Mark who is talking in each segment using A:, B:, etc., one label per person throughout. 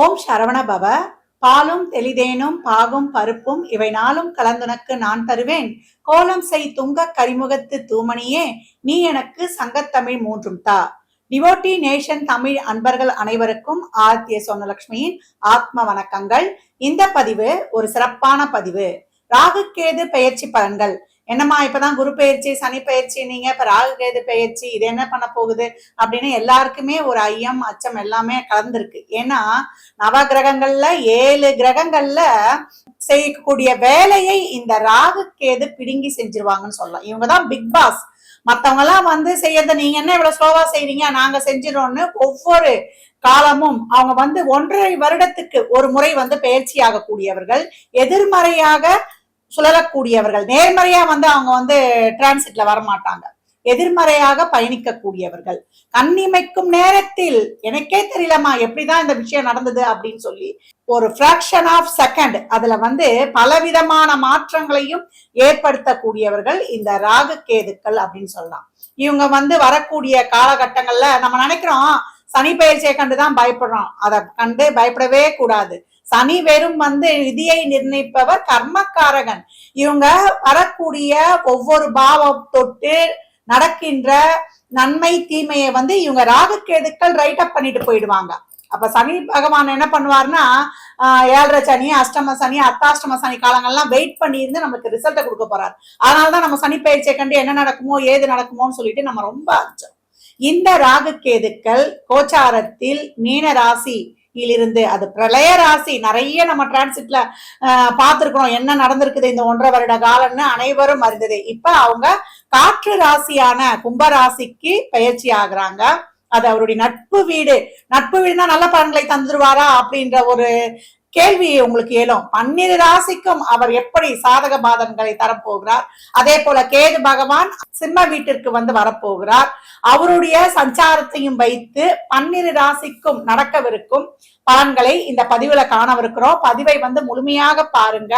A: ஓம் சரவண பவ பாலும் தெளிதேனும் பாகும் பருப்பும் இவை நாளும் கலந்துனக்கு நான் தருவேன் கோலம் செய் துங்க கரிமுகத்து தூமணியே நீ எனக்கு சங்கத்தமிழ் மூன்றும் தா டிவோட்டி நேஷன் தமிழ் அன்பர்கள் அனைவருக்கும் ஆர்த்திய சோனலட்சுமியின் ஆத்ம வணக்கங்கள் இந்த பதிவு ஒரு சிறப்பான பதிவு ராகு கேது பெயர்ச்சி பலன்கள் என்னம்மா இப்பதான் குரு பயிற்சி சனி பயிற்சி நீங்க இப்ப ராகு கேது பயிற்சி இது என்ன பண்ண போகுது அப்படின்னு எல்லாருக்குமே ஒரு ஐயம் அச்சம் எல்லாமே கலந்துருக்கு ஏன்னா நவ கிரகங்கள்ல ஏழு கிரகங்கள்ல செய்யக்கூடிய வேலையை இந்த ராகு கேது பிடுங்கி செஞ்சிருவாங்கன்னு சொல்லலாம் இவங்கதான் பிக் பாஸ் எல்லாம் வந்து செய்யறத நீங்க என்ன இவ்வளவு ஸ்லோவா செய்றீங்க நாங்க செஞ்சிடோம்னு ஒவ்வொரு காலமும் அவங்க வந்து ஒன்றரை வருடத்துக்கு ஒரு முறை வந்து பயிற்சி ஆகக்கூடியவர்கள் எதிர்மறையாக சுழலக்கூடியவர்கள் நேர்மறையா வந்து அவங்க வந்து டிரான்சிட்ல வரமாட்டாங்க எதிர்மறையாக பயணிக்கக்கூடியவர்கள் கண்ணிமைக்கும் நேரத்தில் எனக்கே தெரியலமா எப்படிதான் இந்த விஷயம் நடந்தது அப்படின்னு சொல்லி ஒரு பிராக்ஷன் ஆஃப் செகண்ட் அதுல வந்து பலவிதமான மாற்றங்களையும் ஏற்படுத்தக்கூடியவர்கள் இந்த ராகு கேதுக்கள் அப்படின்னு சொல்லலாம் இவங்க வந்து வரக்கூடிய காலகட்டங்கள்ல நம்ம நினைக்கிறோம் சனி பயிற்சியை கண்டுதான் பயப்படுறோம் அதை கண்டு பயப்படவே கூடாது சனி வெறும் வந்து விதியை நிர்ணயிப்பவர் கர்மக்காரகன் இவங்க வரக்கூடிய ஒவ்வொரு பாவம் தொட்டு நடக்கின்ற நன்மை தீமையை வந்து இவங்க ராகுக்கேதுக்கள் ரைட் அப் பண்ணிட்டு போயிடுவாங்க அப்ப சனி பகவான் என்ன பண்ணுவார்னா ஏழரை சனி அஷ்டம சனி அர்த்தாஷ்டம சனி காலங்கள்லாம் வெயிட் பண்ணி இருந்து நமக்கு ரிசல்ட்டை கொடுக்க போறாரு அதனாலதான் நம்ம சனி பயிற்சியை கண்டு என்ன நடக்குமோ ஏது நடக்குமோன்னு சொல்லிட்டு நம்ம ரொம்ப அச்சம் இந்த ராகு கேதுக்கள் கோச்சாரத்தில் மீன ராசி இருந்து அது பிரளய ராசி நிறைய நம்ம டிரான்சிட்ல பார்த்துருக்கோம் என்ன நடந்திருக்குது இந்த ஒன்றரை வருட காலம்னு அனைவரும் அறிந்தது இப்ப அவங்க காற்று ராசியான கும்ப ராசிக்கு பயிற்சி ஆகுறாங்க அது அவருடைய நட்பு வீடு நட்பு வீடுனா நல்ல பலன்களை தந்துருவாரா அப்படின்ற ஒரு கேள்வி உங்களுக்கு ஏலும் பன்னிரு ராசிக்கும் அவர் எப்படி சாதக பாதங்களை தரப்போகிறார் அதே போல கேது பகவான் சிம்ம வீட்டிற்கு வந்து வரப்போகிறார் அவருடைய சஞ்சாரத்தையும் வைத்து பன்னிரு ராசிக்கும் நடக்கவிருக்கும் பலன்களை இந்த பதிவுல காணவிருக்கிறோம் பதிவை வந்து முழுமையாக பாருங்க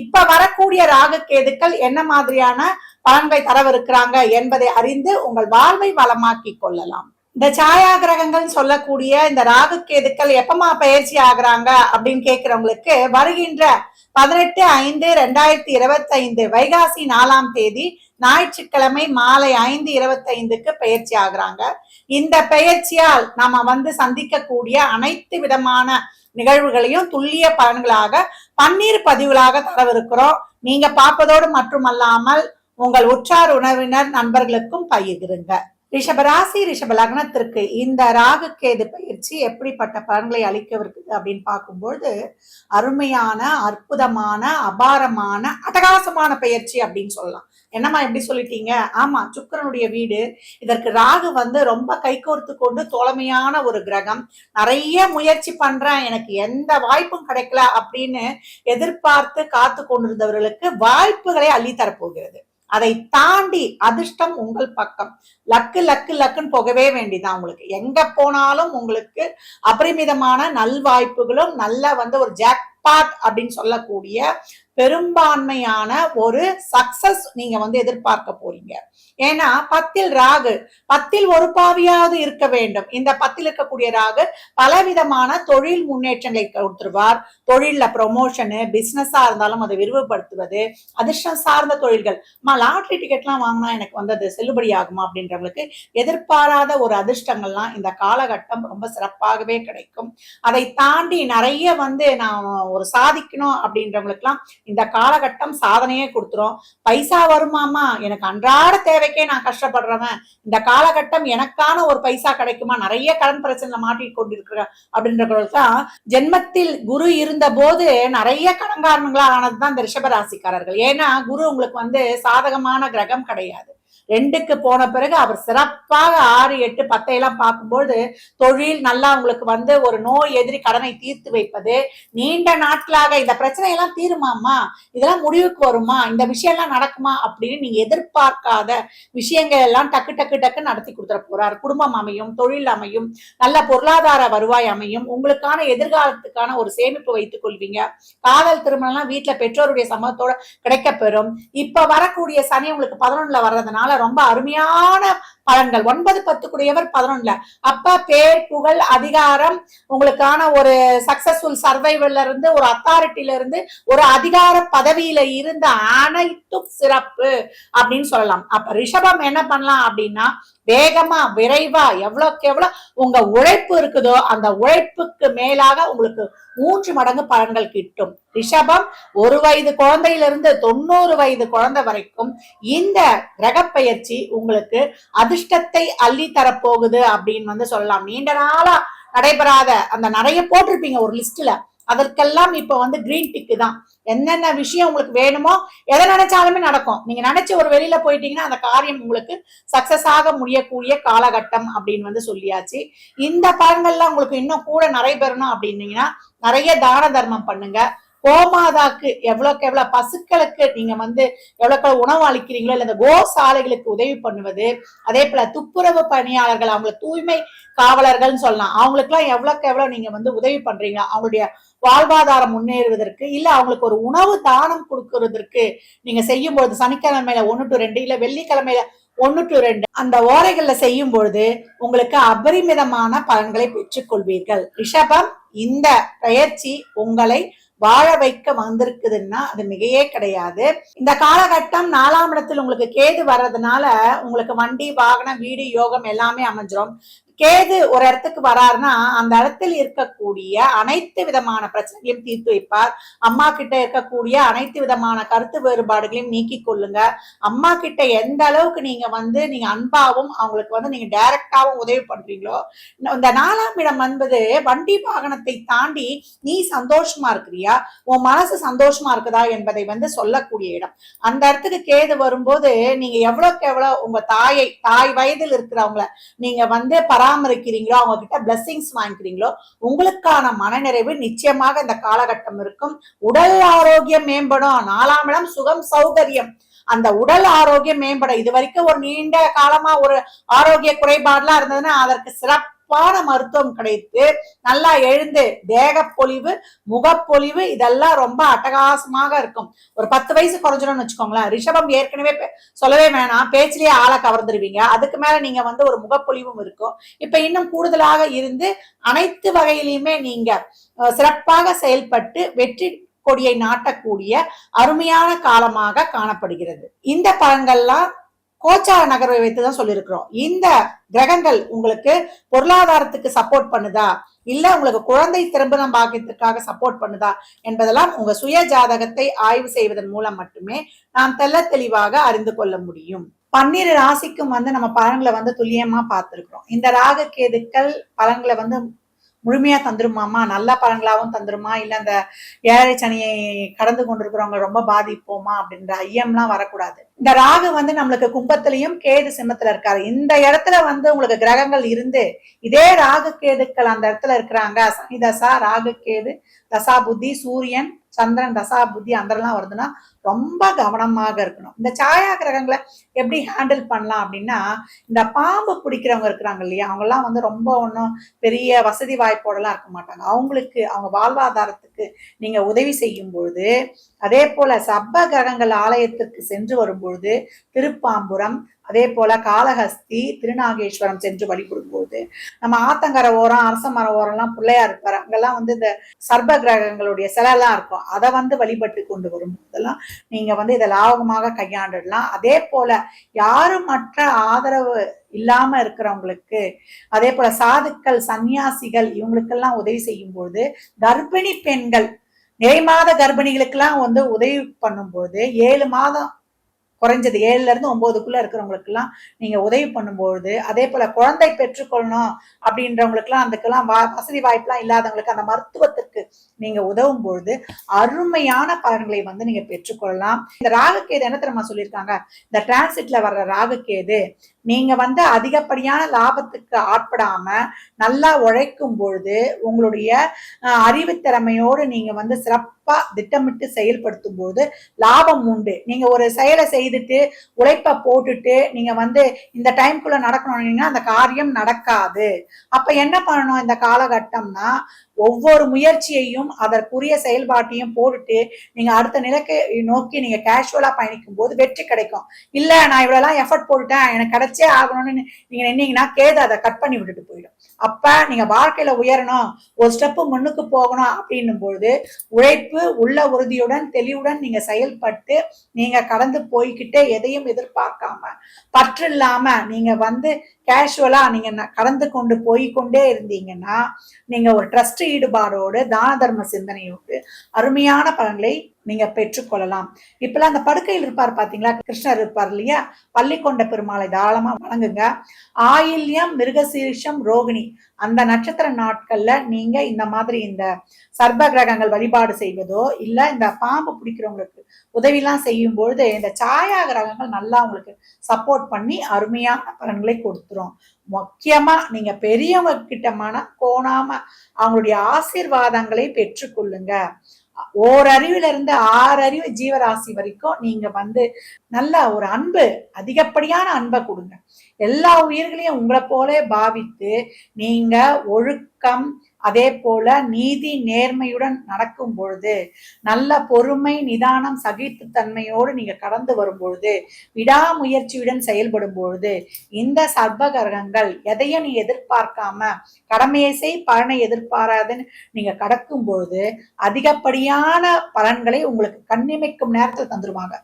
A: இப்ப வரக்கூடிய ராகு கேதுக்கள் என்ன மாதிரியான பலன்களை தரவிருக்கிறாங்க என்பதை அறிந்து உங்கள் வாழ்வை வளமாக்கி கொள்ளலாம் இந்த சாயா கிரகங்கள்னு சொல்லக்கூடிய இந்த ராகு கேதுக்கள் எப்பமா பயிற்சி ஆகுறாங்க அப்படின்னு கேட்கிறவங்களுக்கு வருகின்ற பதினெட்டு ஐந்து ரெண்டாயிரத்தி இருபத்தைந்து வைகாசி நாலாம் தேதி ஞாயிற்றுக்கிழமை மாலை ஐந்து இருபத்தைந்துக்கு பயிற்சி ஆகுறாங்க இந்த பயிற்சியால் நாம வந்து சந்திக்கக்கூடிய அனைத்து விதமான நிகழ்வுகளையும் துல்லிய பலன்களாக பன்னீர் பதிவுகளாக தரவிருக்கிறோம் நீங்க பார்ப்பதோடு மட்டுமல்லாமல் உங்கள் உற்றார் உணவினர் நண்பர்களுக்கும் பகிர்கிறங்க ரிஷபராசி ரிஷப லக்னத்திற்கு இந்த ராகு கேது பயிற்சி எப்படிப்பட்ட பலன்களை அளிக்கவிருக்குது அப்படின்னு பார்க்கும்பொழுது அருமையான அற்புதமான அபாரமான அட்டகாசமான பயிற்சி அப்படின்னு சொல்லலாம் என்னம்மா எப்படி சொல்லிட்டீங்க ஆமா சுக்கரனுடைய வீடு இதற்கு ராகு வந்து ரொம்ப கைகோர்த்து கொண்டு தோழமையான ஒரு கிரகம் நிறைய முயற்சி பண்றேன் எனக்கு எந்த வாய்ப்பும் கிடைக்கல அப்படின்னு எதிர்பார்த்து காத்து கொண்டிருந்தவர்களுக்கு வாய்ப்புகளை அள்ளித்தரப்போகிறது அதை தாண்டி அதிர்ஷ்டம் உங்கள் பக்கம் லக்கு லக்கு லக்குன்னு போகவே வேண்டிதான் உங்களுக்கு எங்க போனாலும் உங்களுக்கு அபரிமிதமான நல்வாய்ப்புகளும் நல்ல வந்து ஒரு ஜாக்பாட் அப்படின்னு சொல்லக்கூடிய பெரும்பான்மையான ஒரு சக்சஸ் நீங்க வந்து எதிர்பார்க்க போறீங்க ஏன்னா பத்தில் ராகு பத்தில் ஒரு பாவியாவது இருக்க வேண்டும் இந்த பத்தில் இருக்கக்கூடிய ராகு பலவிதமான தொழில் முன்னேற்றங்களை கொடுத்துருவார் தொழில்ல ப்ரொமோஷனு பிசினஸா இருந்தாலும் அதை விரிவுபடுத்துவது அதிர்ஷ்டம் சார்ந்த தொழில்கள் லாட்ரி டிக்கெட்லாம் வாங்கினா எனக்கு வந்து அது செல்லுபடி ஆகுமா அப்படின்றவங்களுக்கு எதிர்பாராத ஒரு அதிர்ஷ்டங்கள்லாம் இந்த காலகட்டம் ரொம்ப சிறப்பாகவே கிடைக்கும் அதை தாண்டி நிறைய வந்து நான் ஒரு சாதிக்கணும் அப்படின்றவங்களுக்குலாம் இந்த காலகட்டம் சாதனையே கொடுத்துரும் பைசா வருமாமா எனக்கு அன்றாட தேவை கிடைக்க நான் கஷ்டப்படுறவன் இந்த காலகட்டம் எனக்கான ஒரு பைசா கிடைக்குமா நிறைய கடன் பிரச்சனை மாட்டி கொண்டிருக்கிறேன் அப்படின்றவர்கள் தான் ஜென்மத்தில் குரு இருந்த போது நிறைய கடன்காரனுங்களா ஆனதுதான் இந்த ரிஷபராசிக்காரர்கள் ஏன்னா குரு உங்களுக்கு வந்து சாதகமான கிரகம் கிடையாது ரெண்டுக்கு போன பிறகு அவர் சிறப்பாக ஆறு எட்டு பத்தையெல்லாம் பார்க்கும்போது தொழில் நல்லா உங்களுக்கு வந்து ஒரு நோய் எதிரி கடனை தீர்த்து வைப்பது நீண்ட நாட்களாக இந்த பிரச்சனையெல்லாம் தீருமாம்மா இதெல்லாம் முடிவுக்கு வருமா இந்த விஷயம்லாம் நடக்குமா அப்படின்னு நீங்க எதிர்பார்க்காத விஷயங்கள் எல்லாம் டக்கு டக்கு டக்கு நடத்தி கொடுத்துட போறார் குடும்பம் அமையும் தொழில் அமையும் நல்ல பொருளாதார வருவாய் அமையும் உங்களுக்கான எதிர்காலத்துக்கான ஒரு சேமிப்பு வைத்துக் கொள்வீங்க காதல் திருமணம்லாம் வீட்டுல பெற்றோருடைய சம்மதத்தோட கிடைக்கப்பெறும் இப்ப வரக்கூடிய சனி உங்களுக்கு பதினொன்னுல வர்றதுனால ரொம்ப அருமையான பலன்கள் ஒன்பது பத்துக்குடையவர் பதினொன்னுல அப்ப பேர் புகழ் அதிகாரம் உங்களுக்கான ஒரு சக்சஸ்ஃபுல் சர்வைவல்ல இருந்து ஒரு அத்தாரிட்டில இருந்து ஒரு அதிகார பதவியில இருந்த அனைத்தும் சிறப்பு அப்படின்னு சொல்லலாம் அப்ப ரிஷபம் என்ன பண்ணலாம் அப்படின்னா வேகமா விரைவா எவ்வளோக்கு எவ்வளோ உங்க உழைப்பு இருக்குதோ அந்த உழைப்புக்கு மேலாக உங்களுக்கு மூன்று மடங்கு பலன்கள் கிட்டும் ரிஷபம் ஒரு வயது குழந்தையிலிருந்து தொண்ணூறு வயது குழந்தை வரைக்கும் இந்த கிரக பயிற்சி உங்களுக்கு அது அதிர்ஷ்டத்தை அள்ளி தரப்போகுது அப்படின்னு வந்து சொல்லலாம் நீண்ட நாளா நடைபெறாத அந்த நிறைய போட்டிருப்பீங்க ஒரு லிஸ்ட்ல அதற்கெல்லாம் இப்ப வந்து கிரீன் டிக்கு தான் என்னென்ன விஷயம் உங்களுக்கு வேணுமோ எதை நினைச்சாலுமே நடக்கும் நீங்க நினைச்சு ஒரு வெளியில போயிட்டீங்கன்னா அந்த காரியம் உங்களுக்கு சக்சஸ் ஆக முடியக்கூடிய காலகட்டம் அப்படின்னு வந்து சொல்லியாச்சு இந்த பலன்கள்லாம் உங்களுக்கு இன்னும் கூட நிறைய பெறணும் அப்படின்னீங்கன்னா நிறைய தான தர்மம் பண்ணுங்க கோமாதாக்கு எவ்வளோக்கு எவ்வளோ பசுக்களுக்கு நீங்கள் வந்து எவ்வளோக்கு உணவு அளிக்கிறீங்களோ இல்லை இந்த கோ சாலைகளுக்கு உதவி பண்ணுவது அதே போல் துப்புரவு பணியாளர்கள் அவங்கள தூய்மை காவலர்கள்னு சொல்லலாம் அவங்களுக்குலாம் எவ்வளோக்கு எவ்வளோ நீங்கள் வந்து உதவி பண்ணுறீங்க அவங்களுடைய வாழ்வாதாரம் முன்னேறுவதற்கு இல்லை அவங்களுக்கு ஒரு உணவு தானம் கொடுக்கறதற்கு நீங்கள் செய்யும்போது சனிக்கிழமையில ஒன்று டு ரெண்டு இல்லை வெள்ளிக்கிழமையில ஒன்று டு ரெண்டு அந்த ஓலைகளில் செய்யும் பொழுது உங்களுக்கு அபரிமிதமான பலன்களை பெற்றுக்கொள்வீர்கள் ரிஷபம் இந்த பயிற்சி உங்களை வாழ வைக்க வந்திருக்குதுன்னா அது மிகையே கிடையாது இந்த காலகட்டம் நாலாம் இடத்தில் உங்களுக்கு கேது வர்றதுனால உங்களுக்கு வண்டி வாகனம் வீடு யோகம் எல்லாமே அமைஞ்சிரும் கேது ஒரு இடத்துக்கு வராருன்னா அந்த இடத்தில் இருக்கக்கூடிய அனைத்து விதமான பிரச்சனைகளையும் தீர்த்து வைப்பார் அம்மா கிட்ட இருக்கக்கூடிய அனைத்து விதமான கருத்து வேறுபாடுகளையும் நீக்கி கொள்ளுங்க அம்மா கிட்ட எந்த அளவுக்கு நீங்க வந்து நீங்க அன்பாவும் அவங்களுக்கு வந்து நீங்க டைரக்டாவும் உதவி பண்றீங்களோ இந்த நாலாம் இடம் என்பது வண்டி வாகனத்தை தாண்டி நீ சந்தோஷமா இருக்கிறியா உன் மனசு சந்தோஷமா இருக்குதா என்பதை வந்து சொல்லக்கூடிய இடம் அந்த இடத்துக்கு கேது வரும்போது நீங்க எவ்வளவுக்கு எவ்வளவு உங்க தாயை தாய் வயதில் இருக்கிறவங்கள நீங்க வந்து பரா பராமரிக்கிறீங்களோ அவங்க கிட்ட பிளஸ்ஸிங்ஸ் வாங்கிக்கிறீங்களோ உங்களுக்கான மனநிறைவு நிச்சயமாக இந்த காலகட்டம் இருக்கும் உடல் ஆரோக்கியம் மேம்படும் நாலாம் இடம் சுகம் சௌகரியம் அந்த உடல் ஆரோக்கியம் மேம்படும் இது வரைக்கும் ஒரு நீண்ட காலமா ஒரு ஆரோக்கிய குறைபாடுலாம் இருந்ததுன்னா அதற்கு சிறப்பு சிறப்பான மருத்துவம் கிடைத்து நல்லா எழுந்து தேகப்பொலிவு முகப்பொலிவு இதெல்லாம் ரொம்ப அட்டகாசமாக இருக்கும் ஒரு பத்து வயசு குறைஞ்சிடும்னு வச்சுக்கோங்களேன் ரிஷபம் ஏற்கனவே சொல்லவே வேணாம் பேச்சிலேயே ஆளை கவர்ந்துருவீங்க அதுக்கு மேல நீங்க வந்து ஒரு முகப்பொலிவும் இருக்கும் இப்ப இன்னும் கூடுதலாக இருந்து அனைத்து வகையிலையுமே நீங்க சிறப்பாக செயல்பட்டு வெற்றி கொடியை நாட்டக்கூடிய அருமையான காலமாக காணப்படுகிறது இந்த பழங்கள்லாம் கோச்சார நகர்வை வைத்து தான் சொல்லியிருக்கிறோம் இந்த கிரகங்கள் உங்களுக்கு பொருளாதாரத்துக்கு சப்போர்ட் பண்ணுதா இல்ல உங்களுக்கு குழந்தை திரும்பணம் பாக்கியத்திற்காக சப்போர்ட் பண்ணுதா என்பதெல்லாம் உங்க சுய ஜாதகத்தை ஆய்வு செய்வதன் மூலம் மட்டுமே நாம் தெல்ல தெளிவாக அறிந்து கொள்ள முடியும் பன்னிரு ராசிக்கும் வந்து நம்ம பலன்களை வந்து துல்லியமா பார்த்துருக்குறோம் இந்த ராக கேதுக்கள் பலன்களை வந்து முழுமையா தந்துருமாமா நல்ல பலன்களாகவும் தந்துருமா இல்ல அந்த ஏழை சனியை கடந்து கொண்டிருக்கிறவங்க ரொம்ப பாதிப்போமா அப்படின்ற ஐயம்லாம் வரக்கூடாது இந்த ராகு வந்து நம்மளுக்கு கும்பத்திலையும் கேது சிம்மத்துல இருக்காரு இந்த இடத்துல வந்து உங்களுக்கு கிரகங்கள் இருந்து இதே ராகு கேதுக்கள் அந்த இடத்துல இருக்கிறாங்க சனி தசா ராகு கேது தசா புத்தி சூரியன் சந்திரன் தசா புத்தி அந்தலாம் வருதுன்னா ரொம்ப கவனமாக இருக்கணும் இந்த சாயா கிரகங்களை எப்படி ஹேண்டில் பண்ணலாம் அப்படின்னா இந்த பாம்பு பிடிக்கிறவங்க இருக்கிறாங்க இல்லையா அவங்கெல்லாம் வந்து ரொம்ப ஒன்றும் பெரிய வசதி வாய்ப்போடலாம் இருக்க மாட்டாங்க அவங்களுக்கு அவங்க வாழ்வாதாரத்துக்கு நீங்கள் உதவி செய்யும் பொழுது அதே போல் சப்ப கிரகங்கள் ஆலயத்திற்கு சென்று வரும் பொழுது திருப்பாம்புரம் அதே போல காளஹஸ்தி திருநாகேஸ்வரம் சென்று வழிபடும் பொழுது நம்ம ஆத்தங்கரை ஓரம் அரச மர ஓரம்லாம் பிள்ளையார் இருப்பார் அங்கெல்லாம் வந்து இந்த சர்ப கிரகங்களுடைய சிலைலாம் இருக்கும் அதை வந்து வழிபட்டு கொண்டு வரும் போதெல்லாம் நீங்க வந்து இதை லாபகமாக கையாண்டுடலாம் அதே போல யாரும் மற்ற ஆதரவு இல்லாம இருக்கிறவங்களுக்கு அதே போல சாதுக்கள் சன்னியாசிகள் இவங்களுக்கெல்லாம் உதவி செய்யும் பொழுது கர்ப்பிணி பெண்கள் மாத கர்ப்பிணிகளுக்கெல்லாம் வந்து உதவி பண்ணும்போது ஏழு மாதம் குறைஞ்சது ஏழுலேருந்து ஒம்போதுக்குள்ளே இருக்கிறவங்களுக்குலாம் நீங்கள் உதவி பண்ணும்போது அதே போல் குழந்தை பெற்றுக்கொள்ளணும் அப்படின்றவங்களுக்குலாம் அதுக்கெல்லாம் வா வசதி வாய்ப்புலாம் இல்லாதவங்களுக்கு அந்த மருத்துவத்திற்கு நீங்கள் உதவும் பொழுது அருமையான பலன்களை வந்து நீங்கள் பெற்றுக்கொள்ளலாம் இந்த ராகுக்கேது என்ன தெரியுமா சொல்லியிருக்காங்க இந்த டிரான்சிட்ல வர்ற ராகுக்கேது நீங்க வந்து அதிகப்படியான லாபத்துக்கு ஆட்படாம நல்லா உழைக்கும் பொழுது உங்களுடைய அறிவுத்திறமையோடு நீங்க வந்து சிறப்பா சிறப்பாக திட்டமிட்டு செயல்படுத்தும் போது லாபம் உண்டு நீங்கள் ஒரு செயலை செய்துட்டு உழைப்பை போட்டுட்டு நீங்கள் வந்து இந்த டைம்குள்ளே நடக்கணும் அந்த காரியம் நடக்காது அப்போ என்ன பண்ணணும் இந்த காலகட்டம்னா ஒவ்வொரு முயற்சியையும் அதற்குரிய செயல்பாட்டையும் போட்டுட்டு நீங்க அடுத்த நிலைக்கு நோக்கி நீங்க கேஷுவலா பயணிக்கும் போது வெற்றி கிடைக்கும் இல்ல நான் இவ்வளவு எல்லாம் எஃபர்ட் போட்டுட்டேன் எனக்கு கிடைச்சே ஆகணும்னு நீங்க நின்னீங்கன்னா கேது அதை கட் பண்ணி விட்டுட்டு போயிடும் அப்ப நீங்க வாழ்க்கையில உயரணும் ஒரு ஸ்டெப்பு முன்னுக்கு போகணும் அப்படின்னும் பொழுது உழைப்பு உள்ள உறுதியுடன் தெளிவுடன் நீங்க செயல்பட்டு நீங்க கடந்து போய்கிட்டே எதையும் எதிர்பார்க்காம பற்று இல்லாம நீங்க வந்து கேஷுவலா நீங்க கடந்து கொண்டு கொண்டே இருந்தீங்கன்னா நீங்க ஒரு ட்ரஸ்ட் ஈடுபாடோடு தான தர்ம சிந்தனையோடு அருமையான பலன்களை நீங்க பெற்றுக்கொள்ளலாம் இப்பெல்லாம் அந்த படுக்கையில் இருப்பார் பாத்தீங்களா கிருஷ்ணர் இருப்பார் இல்லையா பள்ளி கொண்ட பெருமாளை தாராளமா வணங்குங்க ஆயில்யம் மிருகசீரிஷம் ரோகிணி அந்த நட்சத்திர நாட்கள்ல நீங்க இந்த மாதிரி இந்த சர்ப கிரகங்கள் வழிபாடு செய்வதோ இல்ல இந்த பாம்பு பிடிக்கிறவங்களுக்கு உதவிலாம் செய்யும் பொழுது இந்த சாயா கிரகங்கள் நல்லா உங்களுக்கு சப்போர்ட் பண்ணி அருமையான பலன்களை கொடுத்துரும் முக்கியமா நீங்க பெரியவங்க கிட்ட கோணாம அவங்களுடைய ஆசீர்வாதங்களை பெற்றுக்கொள்ளுங்க ஓரறிவுல இருந்து ஆறு அறிவு ஜீவராசி வரைக்கும் நீங்க வந்து நல்ல ஒரு அன்பு அதிகப்படியான அன்பை கொடுங்க எல்லா உயிர்களையும் உங்களை போலே பாவித்து நீங்க ஒழுக்கம் அதே போல நீதி நேர்மையுடன் நடக்கும் பொழுது நல்ல பொறுமை நிதானம் சகிப்புத்தன்மையோடு நீங்க கடந்து வரும்பொழுது விடாமுயற்சியுடன் செயல்படும் பொழுது இந்த சர்வகரகங்கள் எதையும் நீ எதிர்பார்க்காம கடமையை செய் பலனை எதிர்பாராதுன்னு நீங்க கடக்கும் பொழுது அதிகப்படியான பலன்களை உங்களுக்கு கண்ணிமைக்கும் நேரத்தில் தந்துருவாங்க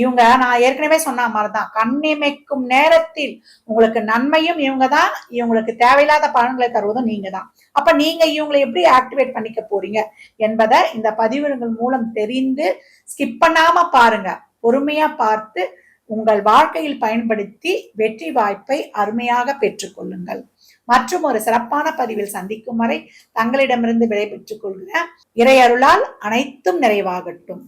A: இவங்க நான் ஏற்கனவே சொன்ன மாதிரிதான் கண்ணிமைக்கும் நேரத்தில் உங்களுக்கு நன்மையும் இவங்க தான் இவங்களுக்கு தேவையில்லாத பலன்களை தருவதும் நீங்க தான் அப்ப நீங்க நீங்க இவங்களை எப்படி ஆக்டிவேட் பண்ணிக்க போறீங்க என்பதை இந்த பதிவுகள் மூலம் தெரிந்து ஸ்கிப் பண்ணாம பாருங்க பொறுமையா பார்த்து உங்கள் வாழ்க்கையில் பயன்படுத்தி வெற்றி வாய்ப்பை அருமையாக பெற்றுக்கொள்ளுங்கள் மற்றும் ஒரு சிறப்பான பதிவில் சந்திக்கும் வரை தங்களிடமிருந்து விடைபெற்றுக் கொள்கிற இறையருளால் அனைத்தும் நிறைவாகட்டும்